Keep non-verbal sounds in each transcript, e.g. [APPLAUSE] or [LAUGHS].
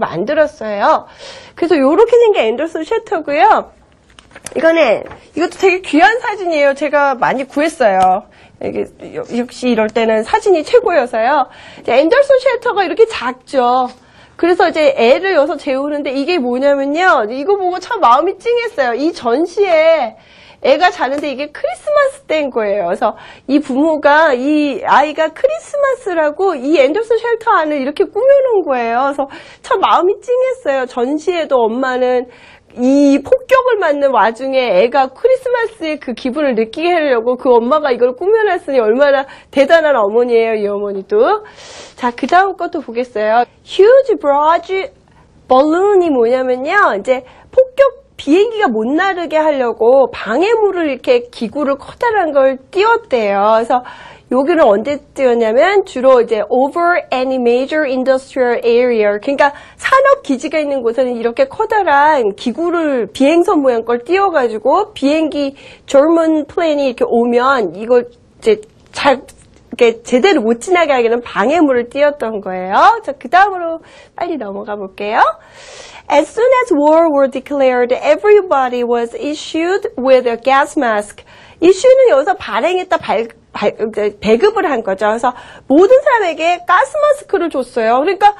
만들었어요. 그래서 이렇게 생긴 앤더슨 셔터고요. 이거는 이것도 되게 귀한 사진이에요. 제가 많이 구했어요. 이게 역시 이럴 때는 사진이 최고여서요. 앤더슨 쉘터가 이렇게 작죠. 그래서 이제 애를 여기서 재우는데 이게 뭐냐면요. 이거 보고 참 마음이 찡했어요. 이 전시에 애가 자는데 이게 크리스마스 때인 거예요. 그래서 이 부모가 이 아이가 크리스마스라고 이 앤더슨 쉘터 안을 이렇게 꾸며놓은 거예요. 그래서 참 마음이 찡했어요. 전시에도 엄마는 이 폭격을 맞는 와중에 애가 크리스마스의 그 기분을 느끼게 하려고 그 엄마가 이걸 꾸며놨으니 얼마나 대단한 어머니예요, 이 어머니도. 자, 그 다음 것도 보겠어요. Huge Barrage Balloon이 뭐냐면요, 이제 폭격 비행기가 못 나르게 하려고 방해물을 이렇게 기구를 커다란 걸 띄웠대요. 그래서 여기는 언제 띄웠냐면 주로 이제 over any major industrial area 그러니까 산업 기지가 있는 곳에는 이렇게 커다란 기구를 비행선 모양 걸 띄워가지고 비행기 German plane이 이렇게 오면 이걸 이제 잘 이렇게 제대로 못 지나게 하기는 방해물을 띄웠던 거예요. 자, 그 다음으로 빨리 넘어가 볼게요. As soon as war were declared, everybody was issued with a gas mask. 이슈는 여기서 발행했다 발, 발, 배급을 한 거죠. 그래서 모든 사람에게 가스 마스크를 줬어요. 그러니까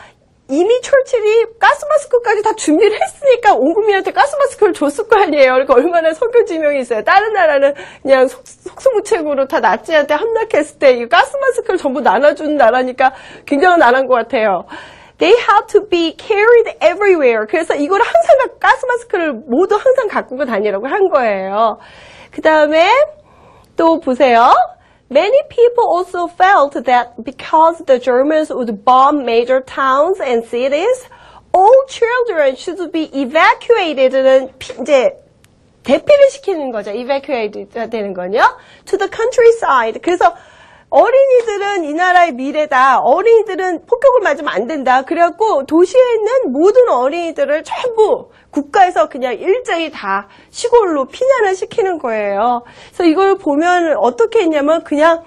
이미 철칠이 가스 마스크까지 다 준비를 했으니까 온 국민한테 가스 마스크를 줬을 거 아니에요. 그러니까 얼마나 석유지명이 있어요. 다른 나라는 그냥 속, 속수무책으로 다 나치한테 함락했을 때 이 가스 마스크를 전부 나눠준 나라니까 굉장한 나라인 것 같아요. They had to be carried everywhere. 그래서 이걸 항상 가스 마스크를 모두 항상 갖고 다니라고 한 거예요. 그 다음에 또 보세요. Many people also felt that because the Germans would bomb major towns and cities, all children should be evacuated는 이제 대피를 시키는 거죠. evacuate 되는 거요. to the countryside. 그래서 어린이들은 이 나라의 미래다. 어린이들은 폭격을 맞으면 안 된다. 그래갖고 도시에 있는 모든 어린이들을 전부 국가에서 그냥 일정이 다 시골로 피난을 시키는 거예요. 그래서 이걸 보면 어떻게 했냐면 그냥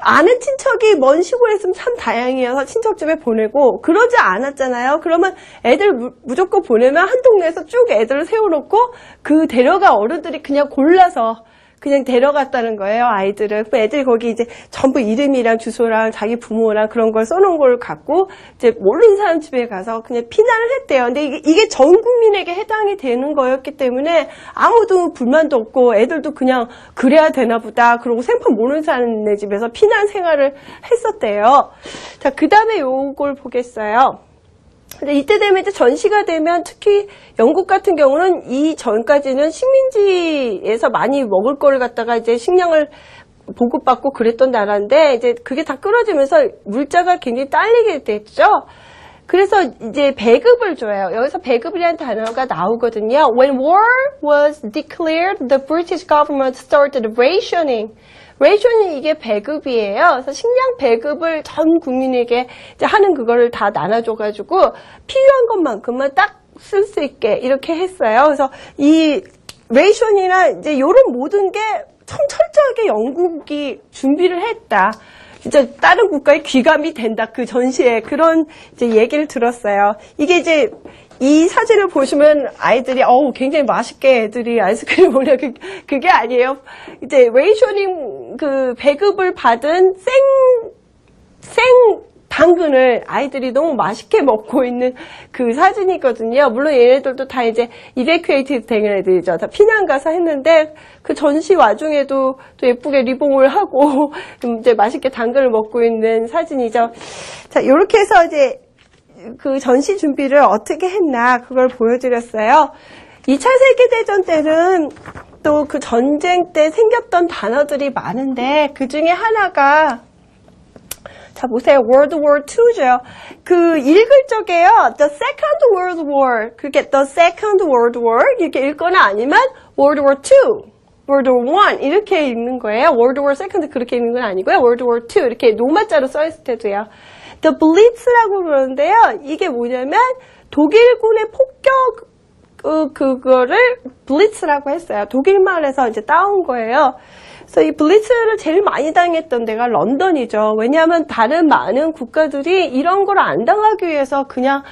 아는 친척이 먼 시골에 있으면 참 다행이어서 친척 집에 보내고 그러지 않았잖아요. 그러면 애들 무, 무조건 보내면 한 동네에서 쭉 애들을 세워놓고 그 데려가 어른들이 그냥 골라서 그냥 데려갔다는 거예요, 아이들을. 그 애들이 거기 이제 전부 이름이랑 주소랑 자기 부모랑 그런 걸 써놓은 걸 갖고 이제 모르는 사람 집에 가서 그냥 피난을 했대요. 근데 이게, 이게 전 국민에게 해당이 되는 거였기 때문에 아무도 불만도 없고 애들도 그냥 그래야 되나 보다. 그러고 생판 모르는 사람네 집에서 피난 생활을 했었대요. 자, 그 다음에 요걸 보겠어요. 근데 이때 되면 이제 전시가 되면 특히 영국 같은 경우는 이 전까지는 식민지에서 많이 먹을 거를 갖다가 이제 식량을 보급받고 그랬던 나라인데 이제 그게 다 끊어지면서 물자가 굉장히 딸리게 됐죠. 그래서 이제 배급을 줘요. 여기서 배급이라는 단어가 나오거든요. When war was declared, the British government started rationing. 레이션이 이게 배급이에요. 그래서 식량 배급을 전 국민에게 하는 그거를 다 나눠줘가지고 필요한 것만큼만 딱 쓸 수 있게 이렇게 했어요. 그래서 이 레이션이나 이제 이런 모든 게 철저하게 영국이 준비를 했다. 진짜 다른 국가의 귀감이 된다. 그 전시에 그런 이제 얘기를 들었어요. 이게 이제 이 사진을 보시면 아이들이 어우 굉장히 맛있게 애들이 아이스크림 먹냐 [LAUGHS] 그, 그게 아니에요. 이제 레이셔닝 그 배급을 받은 생 생 당근을 아이들이 너무 맛있게 먹고 있는 그 사진이거든요. 물론 얘네들도 다 이제 이베큐에이티드 된 애들이죠. 다 피난 가서 했는데 그 전시 와중에도 또 예쁘게 리봉을 하고 [LAUGHS] 이제 맛있게 당근을 먹고 있는 사진이죠. 자, 이렇게 해서 이제 그 전시 준비를 어떻게 했나 그걸 보여드렸어요. 2차 세계대전 때는 또 그 전쟁 때 생겼던 단어들이 많은데 그 중에 하나가 자 보세요. World War II죠. 그 읽을 적에요. The Second World War 그게 The Second World War 이렇게 읽거나 아니면 World War II World War I 이렇게 읽는 거예요. World War II 그렇게 읽는 건 아니고요. World War II 이렇게 노마자로 써있을 때도요. The Blitz라고 그러는데요. 이게 뭐냐면 독일군의 폭격 그, 그거를 블리츠라고 했어요. 독일말에서 이제 따온 거예요. 그래서 이 블리츠를 제일 많이 당했던 데가 런던이죠. 왜냐하면 다른 많은 국가들이 이런 걸 안 당하기 위해서 그냥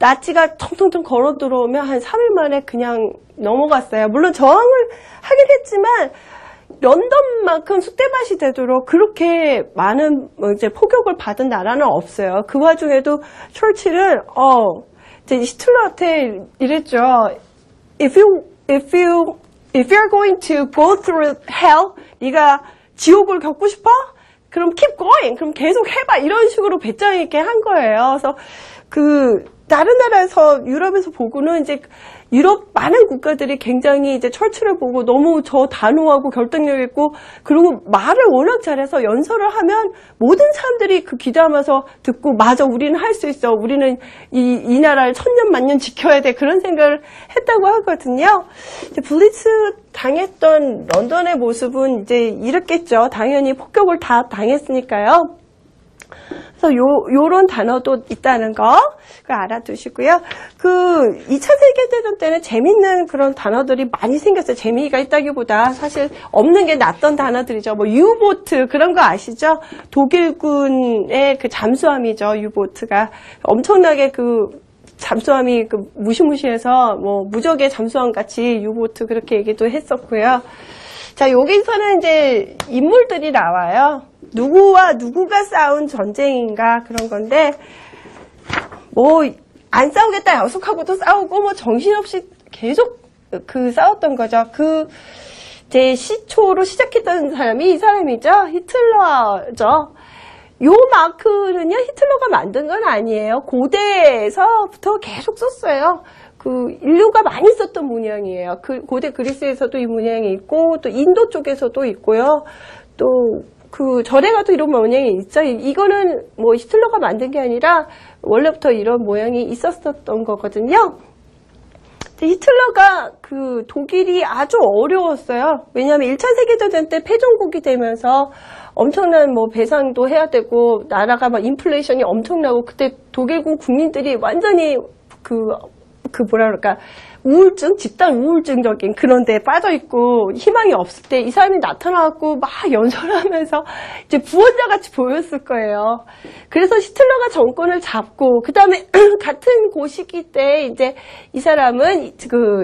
나치가 통통통 걸어 들어오면 한 3일 만에 그냥 넘어갔어요. 물론 저항을 하긴 했지만 런던만큼 쑥대밭이 되도록 그렇게 많은 뭐 이제 포격을 받은 나라는 없어요. 그 와중에도 철치는 어 히틀러한테 이랬죠. If you if you if you're going to go through hell, 네가 지옥을 겪고 싶어? 그럼 keep going. 그럼 계속 해봐. 이런 식으로 배짱 있게 한 거예요. 그래서 그 다른 나라에서 유럽에서 보고는 이제 유럽 많은 국가들이 굉장히 이제 철치를 보고 너무 저 단호하고 결단력 있고 그리고 말을 워낙 잘해서 연설을 하면 모든 사람들이 그 귀담아서 듣고 맞아 우리는 할 수 있어 우리는 이, 이 나라를 천년 만년 지켜야 돼 그런 생각을 했다고 하거든요. 블리츠 당했던 런던의 모습은 이제 이렇겠죠. 당연히 폭격을 다 당했으니까요. 그래서 요, 요런 단어도 있다는 거, 그 알아두시고요. 그 2차 세계대전 때는 재밌는 그런 단어들이 많이 생겼어요. 재미가 있다기보다 사실 없는 게 낫던 단어들이죠. 뭐 유보트, 그런 거 아시죠? 독일군의 그 잠수함이죠. 유보트가. 엄청나게 그 잠수함이 그 무시무시해서 뭐 무적의 잠수함 같이 유보트 그렇게 얘기도 했었고요. 자, 여기서는 이제 인물들이 나와요. 누구와 누구가 싸운 전쟁인가 그런 건데 뭐 안 싸우겠다 약속하고도 싸우고 뭐 정신없이 계속 그 싸웠던 거죠. 그 제 시초로 시작했던 사람이 이 사람이죠. 히틀러죠. 요 마크는요, 히틀러가 만든 건 아니에요. 고대에서부터 계속 썼어요. 그 인류가 많이 썼던 문양이에요. 그 고대 그리스에서도 이 문양이 있고 또 인도 쪽에서도 있고요. 또 그 절에 가도 이런 모양이 있죠. 이거는 뭐 히틀러가 만든 게 아니라 원래부터 이런 모양이 있었었던 거거든요. 히틀러가 그 독일이 아주 어려웠어요. 왜냐하면 1차 세계대전 때 패전국이 되면서 엄청난 뭐 배상도 해야 되고 나라가 막 인플레이션이 엄청나고 그때 독일군 국민들이 완전히 그, 그 뭐라 그럴까 우울증, 집단 우울증적인 그런 데 빠져 있고 희망이 없을 때 이 사람이 나타나갖고 막 연설하면서 이제 부원자 같이 보였을 거예요. 그래서 히틀러가 정권을 잡고 그 다음에 [CLEARS THROAT] 같은 고시기 때 이제 이 사람은 그